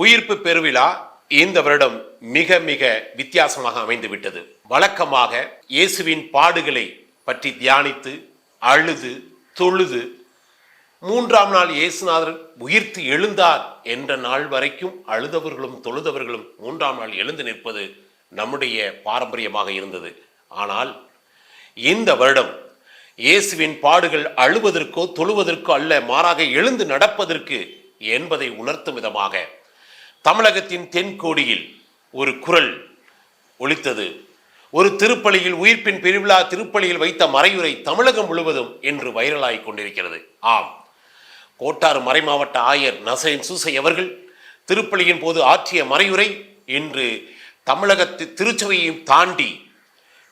உயிர்ப்பு பெருவிழா இந்த வருடம் மிக மிக வித்தியாசமாக அமைந்துவிட்டது. வழக்கமாக இயேசுவின் பாடுகளை பற்றி தியானித்து அழுது தொழுது மூன்றாம் நாள் இயேசுநாதர் உயிர்த்து எழுந்தார் என்ற நாள் வரைக்கும் அழுதவர்களும் தொழுதவர்களும் மூன்றாம் நாள் எழுந்து நிற்பது நம்முடைய பாரம்பரியமாக இருந்தது. ஆனால் இந்த வருடம் இயேசுவின் பாடுகள் அழுவதற்கோ தொழுவதற்கோ அல்ல மாறாக எழுந்து நடப்பதற்கு என்பதை உணர்த்தும் விதமாக தமிழகத்தின் தென்கோடியில் ஒரு குரல் ஒழித்தது ஒரு திருப்பலியில் உயிர்ப்பின் பிரிவிழா திருப்பலியில் வைத்த மறையுரை தமிழகம் முழுவதும் என்று வைரலாகி கொண்டிருக்கிறது. ஆம். கோட்டாறு மறைமாவட்ட ஆயர் நசைன் சூசை அவர்கள் திருப்பலியின் போது ஆற்றிய மறையுரை இன்று தமிழகத்து திருச்சபையையும் தாண்டி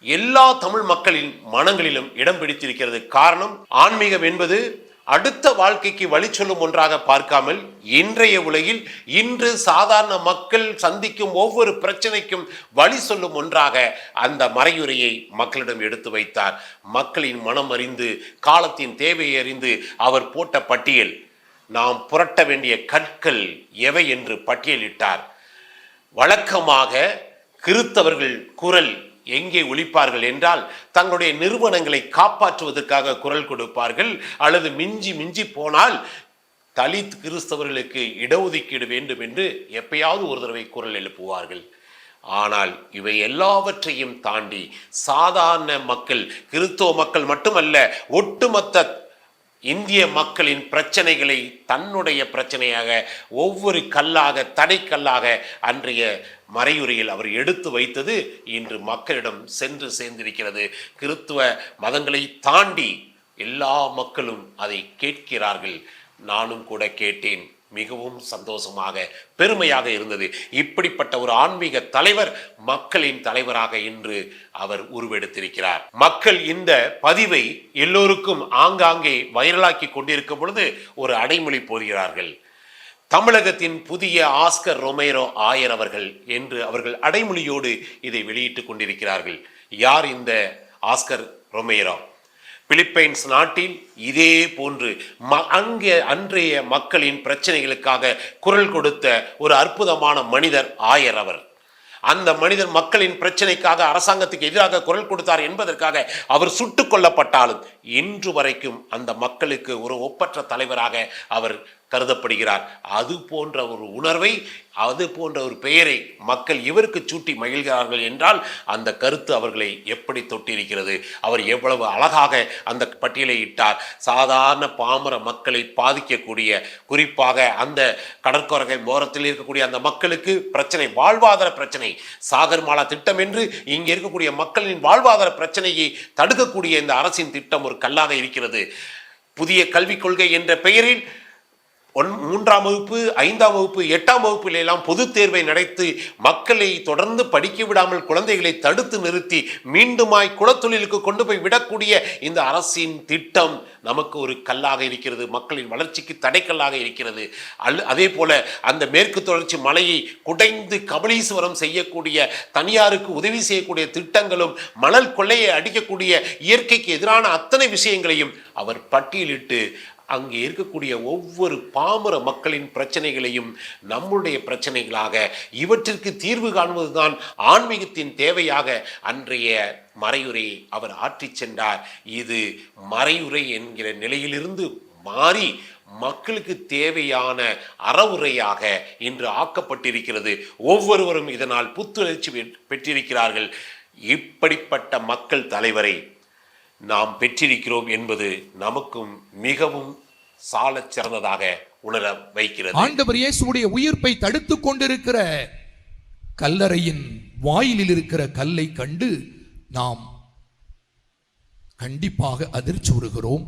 எல்லா தமிழ் மக்களின் மனங்களிலும் இடம் பிடித்திருக்கிறது. காரணம் ஆன்மீகம் என்பது அடுத்த வாழ்க்கைக்கு வழி சொல்லும் ஒன்றாக பார்க்காமல் இன்றைய உலகில் இன்று சாதாரண மக்கள் சந்திக்கும் ஒவ்வொரு பிரச்சனைக்கும் வழி சொல்லும் ஒன்றாக அந்த மறையுறையை மக்களிடம் எடுத்து வைத்தார். மக்களின் மனம் அறிந்து காலத்தின் தேவையை அறிந்து அவர் போட்ட பட்டியல் நாம் புரட்ட வேண்டிய கற்கள் எவை என்று பட்டியலிட்டார். வழக்கமாக கிறித்தவர்கள் குரல் எங்கே ஒழிப்பார்கள் என்றால் தங்களுடைய நிறுவனங்களை காப்பாற்றுவதற்காக குரல் கொடுப்பார்கள் அல்லது மிஞ்சி மிஞ்சி போனால் தலித் கிறிஸ்தவர்களுக்கு இடஒதுக்கீடு வேண்டும் என்று எப்பயாவது ஒரு தடவை குரல் எழுப்புவார்கள். ஆனால் இவை எல்லாவற்றையும் தாண்டி சாதாரண மக்கள் கிறிஸ்தவ மக்கள் மட்டுமல்ல ஒட்டுமொத்த இந்திய மக்களின் பிரச்சனைகளை தன்னுடைய பிரச்சனையாக ஒவ்வொரு கல்லாக தடைக்கல்லாக அன்றைய மறையுறையில் அவர் எடுத்து வைத்தது இன்று மக்களிடம் சென்று சேர்ந்திருக்கிறது. கிறித்துவ மதங்களை தாண்டி எல்லா மக்களும் அதை கேட்கிறார்கள். நானும் கூட கேட்டேன். மிகவும் சந்தோஷமாக பெருமையாக இருந்தது. இப்படிப்பட்ட ஒரு ஆன்மீக தலைவர் மக்களின் தலைவராக இன்று அவர் உருவெடுத்திருக்கிறார். மக்கள் இந்த பதிவை எல்லோருக்கும் ஆங்காங்கே வைரலாக்கி கொண்டிருக்கும் பொழுது ஒரு அடைமொழி போகிறார்கள் தமிழகத்தின் புதிய ஆஸ்கர் ரொமேரோ ஆயர் அவர்கள் என்று அவர்கள் அடைமொழியோடு இதை வெளியிட்டுக் கொண்டிருக்கிறார்கள். யார் இந்த ஆஸ்கர் ரொமேரோ? பிலிப்பைன்ஸ் நாட்டில் இதே போன்று ம அங்கே அன்றைய மக்களின் பிரச்சனைகளுக்காக குரல் கொடுத்த ஒரு அற்புதமான மனிதர் ஆயர் அவர். அந்த மனிதர் மக்களின் பிரச்சனைக்காக அரசாங்கத்துக்கு எதிராக குரல் கொடுத்தார் என்பதற்காக அவர் சுட்டுக் கொல்லப்பட்டாலும் இன்று வரைக்கும் அந்த மக்களுக்கு ஒரு ஒப்பற்ற தலைவராக அவர் கருதப்படுகிறார். அது போன்ற ஒரு உணர்வை அது போன்ற ஒரு பெயரை மக்கள் இவருக்கு சூட்டி மகிழ்கிறார்கள் என்றால் அந்த கருத்து அவர்களை எப்படி தொட்டிருக்கிறது? அவர் எவ்வளவு அழகாக அந்த பட்டியலை இட்டார். சாதாரண பாமர மக்களை பாதிக்கக்கூடிய குறிப்பாக அந்த கடற்கரை ஓரத்தில் இருக்கக்கூடிய அந்த மக்களுக்கு பிரச்சனை வாழ்வாதார பிரச்சனை சாகர்மாலா திட்டம் என்று இங்கே இருக்கக்கூடிய மக்களின் வாழ்வாதார பிரச்சனையை தடுக்கக்கூடிய இந்த அரசின் திட்டம் ஒரு கல்லாக இருக்கிறது. புதிய கல்விக் கொள்கை என்ற பெயரில் ஒன் மூன்றாம் வகுப்பு ஐந்தாம் வகுப்பு எட்டாம் வகுப்பிலெல்லாம் பொது பொதுத் தேர்வை நடத்தி மக்களை தொடர்ந்து படிக்க விடாமல் குழந்தைகளை தடுத்து நிறுத்தி மீண்டுமாய் குலத்தொழிலுக்கு கொண்டு போய் விடக்கூடிய இந்த அரசின் திட்டம் நமக்கு ஒரு கல்லாக இருக்கிறது. மக்களின் வளர்ச்சிக்கு தடைக்கல்லாக இருக்கிறது. அல் அதே போல அந்த மேற்கு தொடர்ச்சி மலையை குடைந்து கபலீஸ்வரம் செய்யக்கூடிய தனியாருக்கு உதவி செய்யக்கூடிய திட்டங்களும் மணல் கொள்ளையை அடிக்கக்கூடிய இயற்கைக்கு எதிரான அத்தனை விஷயங்களையும் அவர் பட்டியலிட்டு அங்கே இருக்கக்கூடிய ஒவ்வொரு பாமர மக்களின் பிரச்சனைகளையும் நம்முடைய பிரச்சனைகளாக இவற்றிற்கு தீர்வு காண்பதுதான் ஆன்மீகத்தின் தேவையாக. அன்றைய மறையுரையை அவர் ஆற்றிச் சென்றார். இது மறையுரை என்கிற நிலையிலிருந்து மாறி மக்களுக்கு தேவையான அறவுரையாக இன்று ஆக்கப்பட்டிருக்கிறது. ஒவ்வொருவரும் இதனால் புத்துணர்ச்சி பெற்- பெற்றிருக்கிறார்கள். இப்படிப்பட்ட மக்கள் தலைவரை நாம் பெற்றிருக்கிறோம் என்பது நமக்கும் மிகவும் சாலச் சிறந்ததாக உணர வைக்கிறது. ஆண்டவர் இயேசுடைய உயிர்ப்பை தடுத்துக் கொண்டிருக்கிற கல்லறையின் வாயிலில் இருக்கிற கல்லை கண்டு நாம் கண்டிப்பாக அதிர்ச்சி உறுகிறோம்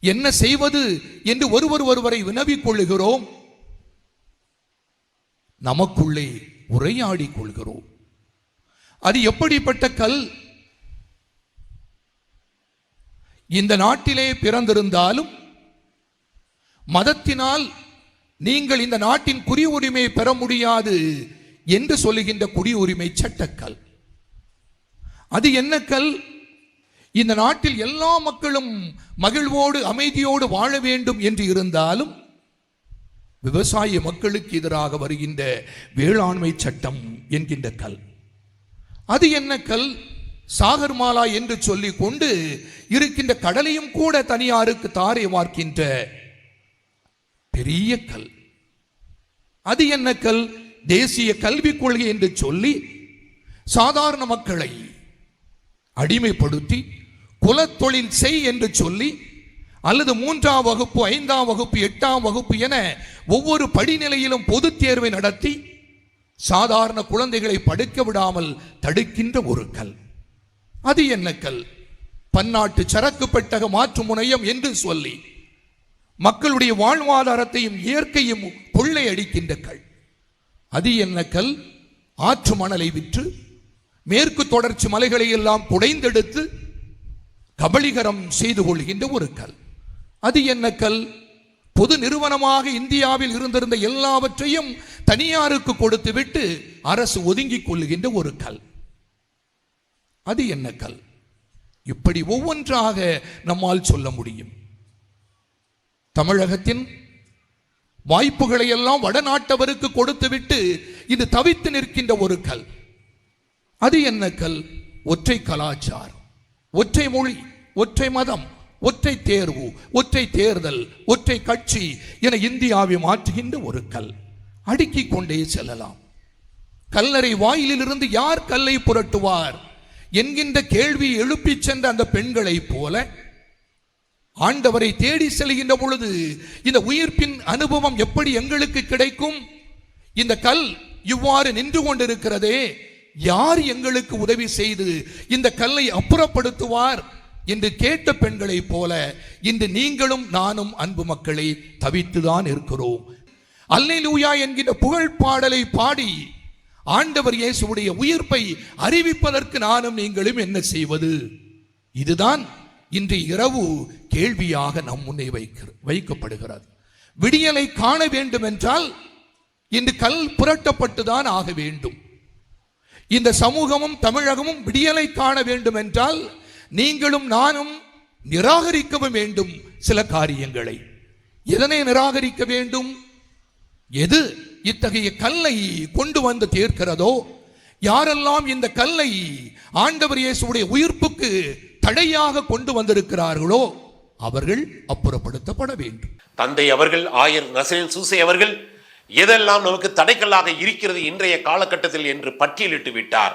என்ன செய்வது என்று ஒருவர் ஒருவரை வினவிக் கொள்ளுகிறோம். நமக்குள்ளே உரையாடி கொள்கிறோம். அது எப்படிப்பட்ட கல்? இந்த நாட்டிலே பிறந்திருந்தாலும் மதத்தினால் நீங்கள் இந்த நாட்டின் குடியுரிமை பெற முடியாது என்று சொல்லுகின்ற குடியுரிமை சட்டக்கல். அது என்ன கல்? இந்த நாட்டில் எல்லா மக்களும் மகிழ்வோடு அமைதியோடு வாழ வேண்டும் என்று இருந்தாலும் விவசாய மக்களுக்கு எதிராக வருகின்ற வேளாண்மை சட்டம் என்கின்ற கல். அது என்ன கல்? சாகர்மாலா என்று சொல்லி கொண்டு இருக்கின்ற கடலையும் கூட தனியாருக்கு தாரை வார்க்கின்ற பெரிய கல். அது என்ன கல்? தேசிய கல்விக் கொள்கை என்று சொல்லி சாதாரண மக்களை அடிமைப்படுத்தி குலத்தொழில் செய் என்று சொல்லி அல்லது மூன்றாம் வகுப்பு ஐந்தாம் வகுப்பு எட்டாம் வகுப்பு என ஒவ்வொரு படிநிலையிலும் பொதுத் தேர்வை நடத்தி சாதாரண குழந்தைகளை படுக்க விடாமல் தடுக்கின்ற ஒரு கல். அது என்ன கல்? பன்னாட்டு சரக்கு பெட்டக மாற்று முனையம் என்று சொல்லி மக்களுடைய வாழ்வாதாரத்தையும் இயற்கையும் கொள்ளை அடிக்கின்ற கல். அது என்ன கல்? ஆற்று மணலை விற்று மேற்கு தொடர்ச்சி மலைகளை எல்லாம் புடைந்தெடுத்து கபளிகரம் செய்து கொள்கின்ற ஒரு கல். அது என்ன கல்? பொது நிறுவனமாக இந்தியாவில் இருந்திருந்த எல்லாவற்றையும் தனியாருக்கு கொடுத்துவிட்டு அரசு ஒதுங்கிக் கொள்ளுகின்ற ஒரு கல். அது என்ன கல்? இப்படி ஒவ்வொன்றாக நம்மால் சொல்ல முடியும். தமிழகத்தின் வாய்ப்புகளை எல்லாம் வடநாட்டவருக்கு கொடுத்துவிட்டு இது தவித்து நிற்கின்ற ஒரு கல். அது என்ன கல்? ஒற்றை கலாச்சாரம் ஒற்றை மொழி ஒற்றை மதம் ஒற்றை தேர்வு ஒற்றை தேர்தல் ஒற்றை கட்சி என இந்தியாவை மாற்றுகின்ற ஒரு கல். அடுக்கிக் கொண்டே செல்லலாம். கல்லறை வாயிலிலிருந்து யார் கல்லை புரட்டுவார்? என்கின்ற கேள்வி எழுப்பிச் சென்ற அந்த பெண்களைப் போல ஆண்டவரை தேடி செல்கின்ற பொழுது இந்த உயிர்ப்பின் அனுபவம் எப்படி எங்களுக்கு கிடைக்கும்? இந்த கல் இவ்வாறு நின்று கொண்டிருக்கிறதே யார் எங்களுக்கு உதவி செய்து இந்த கல்லை அப்புறப்படுத்துவார் என்று கேட்ட பெண்களைப் போல இன்று நீங்களும் நானும் அன்பு மக்களை தவித்துதான் இருக்கிறோம். அல்லேலூயா என்கின்ற புகழ் பாடலை பாடி ஆண்டவர் இயேசுடைய உயிர்ப்பை அறிவிப்பதற்கு நானும் நீங்களும் என்ன செய்வது? இதுதான் இன்று இரவு கேள்வியாக நம் முன்னே வைக்கிற வைக்கப்படுகிறது. விடியலை காண வேண்டும் என்றால் இன்று கல் புரட்டப்பட்டுதான் ஆக வேண்டும். இந்த சமூகமும் தமிழகமும் விடியலை காண வேண்டும் என்றால் நீங்களும் நானும் நிராகரிக்கவும் வேண்டும் சில காரியங்களை. எதனை நிராகரிக்க வேண்டும்? எது இத்தகைய கல்லை கொண்டு வந்து தீர்க்கிறதோ யாரெல்லாம் இந்த கல்லை ஆண்டவர் இயேசுடைய உயிர்ப்புக்கு தடையாக கொண்டு வந்திருக்கிறார்களோ அவர்கள் அப்புறப்படுத்தப்பட வேண்டும். தந்தை அவர்கள் ஆயர் நசரின் சூசை அவர்கள் எதெல்லாம் நமக்கு தடைக்கல்லாக இருக்கிறது இன்றைய காலகட்டத்தில் என்று பட்டியலிட்டு விட்டார்.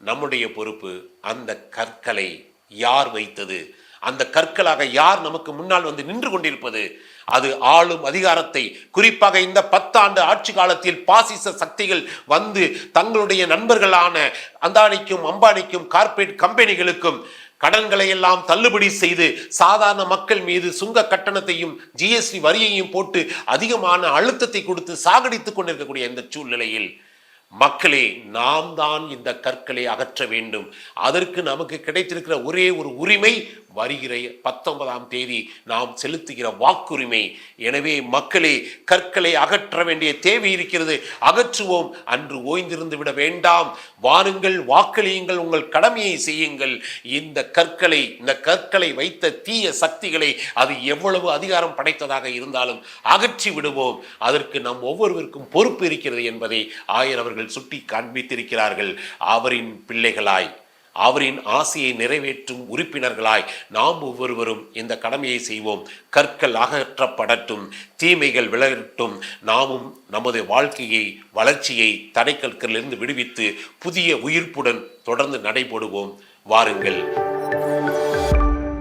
நம்முடைய பொறுப்பு அந்த கற்களை யார் வைத்தது? அந்த கற்களாக யார் நமக்கு முன்னால் வந்து நின்று கொண்டிருப்பது? அது ஆளும் அதிகாரத்தை. குறிப்பாக இந்த பத்தாண்டு ஆட்சி காலத்தில் பாசிச சக்திகள் வந்து தங்களுடைய நண்பர்களான அந்தானிக்கும் அம்பானிக்கும் கார்ப்பரேட் கம்பெனிகளுக்கும் கடன்களை எல்லாம் தள்ளுபடி செய்து சாதாரண மக்கள் மீது சுங்க கட்டணத்தையும் ஜிஎஸ்டி வரியையும் போட்டு அதிகமான அழுத்தத்தை கொடுத்து சாகடித்துக் கொண்டிருக்கக்கூடிய இந்த சூழ்நிலையில் மக்களே நாம் தான் இந்த கற்களை அகற்ற வேண்டும். அதற்கு நமக்கு கிடைத்திருக்கிற ஒரே ஒரு உரிமை வருகிற பத்தொன்பதாம் தேதி நாம் செலுத்துகிற வாக்குரிமை. எனவே மக்களே கற்களை அகற்ற வேண்டிய தேவை இருக்கிறது. அகற்றுவோம். அன்று ஓய்ந்திருந்து விட வேண்டாம். வாருங்கள் வாக்களியுங்கள் உங்கள் கடமையை செய்யுங்கள். இந்த கற்களை இந்த கற்களை வைத்த தீய சக்திகளை அது எவ்வளவு அதிகாரம் படைத்ததாக இருந்தாலும் அகற்றி விடுவோம் அதற்கு நம் ஒவ்வொருவருக்கும் பொறுப்பு இருக்கிறது என்பதை ஆயர் அவர்கள் சுட்டி காண்பித்திருக்கிறார்கள். அவரின் பிள்ளைகளாய் அவரின் ஆசையை நிறைவேற்றும் உறுப்பினர்களாய் நாம் ஒவ்வொருவரும் இந்த கடமையை செய்வோம். கற்கள் அகற்றப்படட்டும் தீமைகள் விலகட்டும். நாமும் நமது வாழ்க்கையை வளர்ச்சியை தடைக்கற்களிலிருந்து விடுவித்து புதிய உயிர்ப்புடன் தொடர்ந்து நடைபோடுவோம். வாருங்கள்.